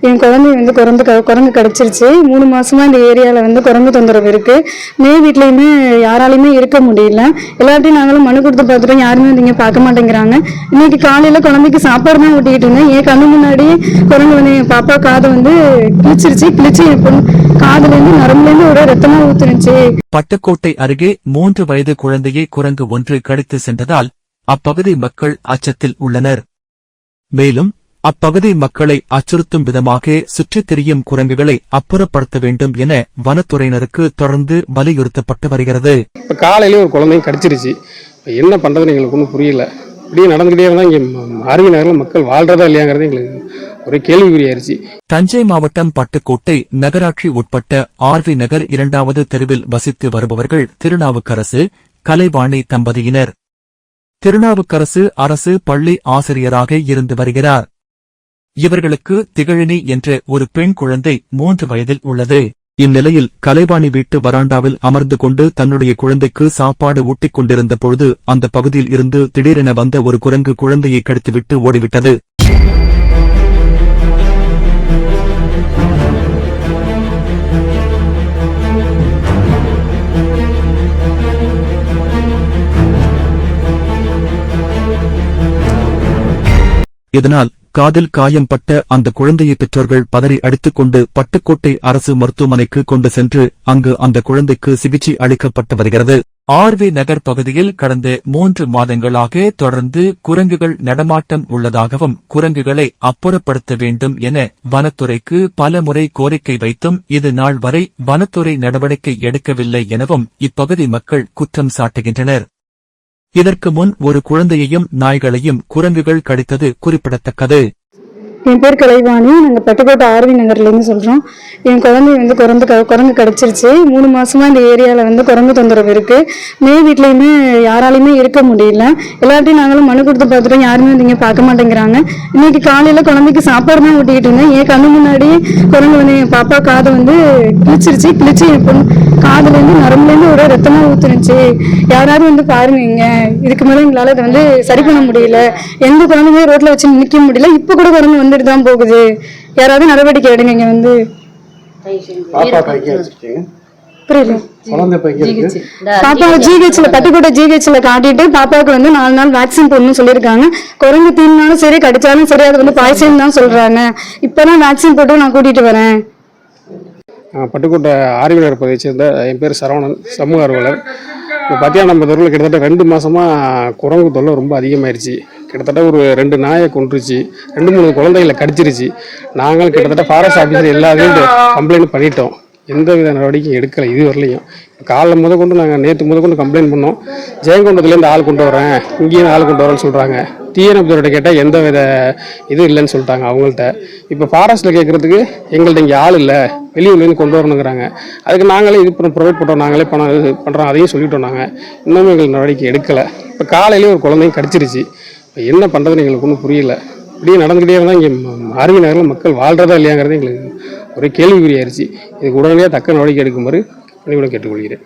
என் குழந்தை வந்து குரங்கு க- குரங்கு கிடச்சிருச்சு. மூணு மாசமா இந்த ஏரியாவில் வந்து குரங்கு தொந்தரவு இருக்கு. மே வீட்லையுமே யாராலையுமே இருக்க முடியல. எல்லார்ட்டையும் நாங்களும் மனு கொடுத்து பார்த்துட்டோம். யாருமே வந்து இங்கே பார்க்க மாட்டேங்கிறாங்க. இன்னைக்கு காலையில குழந்தைக்கு சாப்பாடு தான் ஊட்டிக்கிட்டு இருந்தேன். என் கண்ணு முன்னாடியே குரங்கு வந்து என் பாப்பா காதை வந்து கிழிச்சிருச்சு. கிழிச்சு என் பொண்ணு காதுலேருந்து நரம்புலேருந்து ஒரு ரத்தமா ஊத்துனுச்சு. பட்டுக்கோட்டை அருகே மூன்று வயது குழந்தையை குரங்கு ஒன்று கடித்து சென்றதால் அப்பகுதி மக்கள் அச்சத்தில் உள்ளனர். மேலும் அப்பகுதி மக்களை அச்சுறுத்தும் விதமாக சுற்றித் திரியும் குரங்குகளை அப்புறப்படுத்த வேண்டும் என வனத்துறையினருக்கு தொடர்ந்து வலியுறுத்தப்பட்டு வருகிறது. இப்போ காலையிலே ஒரு குழந்தைங்க கடிச்சிருச்சு. என்ன பண்ணுறதுன்னு எங்களுக்கு ஒன்றும் புரியல. இப்படியே நடந்துக்கிட்டே இருந்தால் இங்கே அருவி நகரில் மக்கள் வாழ்றதா இல்லையாங்கிறது எங்களுக்கு ஒரே கேள்விக்குறியாயிருச்சு. தஞ்சை மாவட்டம் பட்டுக்கோட்டை நகராட்சி உட்பட்ட ஆர்வி நகர் இரண்டாவது தெருவில் வசித்து வருபவர்கள் திருநாவுக்கரசு கலைவாணி தம்பதியினர். திருநாவுக்கரசு அரசு பள்ளி ஆசிரியராக இருந்து வருகிறார். இவர்களுக்கு திகழினி என்ற ஒரு பெண் குழந்தை மூன்று வயதில் உள்ளது. இந்நிலையில் கலைவாணி வீட்டு வராண்டாவில் அமர்ந்து கொண்டு தன்னுடைய குழந்தைக்கு சாப்பாடு ஊட்டிக் கொண்டிருந்த பொழுது அந்த பகுதியில் இருந்து திடீரென வந்த ஒரு குரங்கு குழந்தையை கடித்துவிட்டு ஓடிவிட்டது. இதனால் காதில் காயம்பட்ட அந்த குழந்தையை பெற்றோர்கள் பதறி அடித்துக்கொண்டு பட்டுக்கோட்டை அரசு மருத்துவமனைக்கு கொண்டு சென்று அங்கு அந்த குழந்தைக்கு சிகிச்சை அளிக்கப்பட்டு வருகிறது. ஆர்வி நகர் பகுதியில் கடந்த மூன்று மாதங்களாக தொடர்ந்து குரங்குகள் நடமாட்டம் உள்ளதாகவும் குரங்குகளை அப்புறப்படுத்த வேண்டும் என வனத்துறைக்கு பல முறை கோரிக்கை வைத்தும் இது நாள் வரை வனத்துறை நடவடிக்கை எடுக்கவில்லை எனவும் இப்பகுதி மக்கள் குற்றம் சாட்டுகின்றனர். இதற்கு முன் ஒரு குழந்தையையும் நாய்களையும் குரங்குகள் கடித்தது குறிப்பிடத்தக்கது. என் பேர் கலைவாணி. நாங்கள் பட்டுக்கோட்டை ஆர்வி நகர்லேருந்து சொல்கிறோம் என் குழந்தை வந்து குரங்கு க- குரங்கு கிடச்சிருச்சு. மூணு மாதமாக இந்த ஏரியாவில் வந்து குரங்கு தொந்தரவு இருக்குது மே வீட்லேயுமே யாராலையுமே இருக்க முடியல. எல்லார்ட்டையும் நாங்களும் மனு கொடுத்து பார்த்துட்டோம். யாருமே வந்து இங்கே பார்க்க மாட்டேங்கிறாங்க. இன்னைக்கு காலையில் குழந்தைக்கு சாப்பாடு தான் ஊட்டிக்கிட்டு இருந்தேன். என் கண்ணு முன்னாடியே குரங்கு வந்து என் பாப்பா காதை வந்து கிழிச்சிருச்சு. கிழிச்சு என் பொண்ணு காதுலேருந்து நரம்புலேருந்து ஒரு ரத்தமாக ஊத்துனுச்சு. யாராவது வந்து பாருங்க இங்கே. இதுக்கு மேலே எங்களால் இதை வந்து சரி பண்ண முடியல. எந்த குழந்தைமே ரோட்டில் வச்சு நிற்க முடியல. இப்போ கூட குரங்கு வந்து வந்துட்டு தான் போகுது. யாராவது நடவடிக்கை எடுங்க இங்க வந்து. புரியல. குழந்தை பைக்கு இருக்கு. பாப்பா ஜிஹெச்ல பட்டுக்கோட்டை ஜிஹெச்ல காட்டிட்டு பாப்பாவுக்கு வந்து நாலு நாள் வேக்சின் போடணும்னு சொல்லியிருக்காங்க. குரங்கு தீனாலும் சரி கடிச்சாலும் சரி அது வந்து பாய்ச்சல் தான் சொல்றாங்க. இப்பதான் வேக்சின் போட்டு நான் கூட்டிட்டு வரேன். பட்டுக்கோட்டை ஆர்வினர் பகுதியை சேர்ந்த என் பேர் சரவணன் சமூக ஆர்வலர். இப்போ பார்த்தீங்கன்னா நம்ம தெருவில் கிட்டத்தட்ட ரெண்டு மாசமாக குரங்கு தொல்லை ரொம்ப அதிகமாயிருச்சு. கிட்டத்தட்ட ஒரு ரெண்டு நாயை கொன்றுச்சு ரெண்டு மூணு குழந்தைகளை கடிச்சிருச்சு. நாங்களும் கிட்டத்தட்ட ஃபாரஸ்ட் ஆஃபீஸர் எல்லாத்தையும் கம்ப்ளைண்ட் பண்ணிட்டோம். எந்த வித நடவடிக்கையும் எடுக்கலை இது வரலையும் காலைல முத கொண்டு நாங்கள் நேற்று முத கொண்டு கம்ப்ளைண்ட் பண்ணோம். ஜெயங்கொண்டத்துலேருந்து ஆள் கொண்டு வரேன் இங்கேயும் ஆள் கொண்டு வரேன்னு சொல்கிறாங்க டிஎன்எஃப்சியோட கேட்டால் எந்த வித இது இல்லைன்னு சொல்லிட்டாங்க அவங்கள்ட்ட. இப்போ ஃபாரஸ்ட்டில் கேட்குறதுக்கு எங்கள்கிட்ட இங்கே ஆள் இல்லை வெளியூர்லேருந்து கொண்டு வரணுங்கிறாங்க. அதுக்கு நாங்களே இது பண்ண ப்ரொவைட் பண்ணுறோம் நாங்களே பணம் இது பண்ணுறோம் அதையும் சொல்லிட்டோம் நாங்கள் இன்னமும் எங்களுக்கு நடவடிக்கை எடுக்கலை. இப்போ காலையிலேயே ஒரு குழந்தையும் கடிச்சிருச்சு. என்ன பண்ணுறதுன்னு எங்களுக்கு ஒன்றும் புரியல. இப்படியே நடந்துக்கிட்டே இருந்தால் இங்கே ஆர்மி நகரில் மக்கள் வாழ்கிறதா இல்லையாங்கிறது எங்களுக்கு ஒரே கேள்விக்குறியாயிருச்சு. இதுக்கு உடனடியாக தக்க நடவடிக்கை எடுக்குமாறு பணிவுடன் கேட்டுக்கொள்கிறேன்.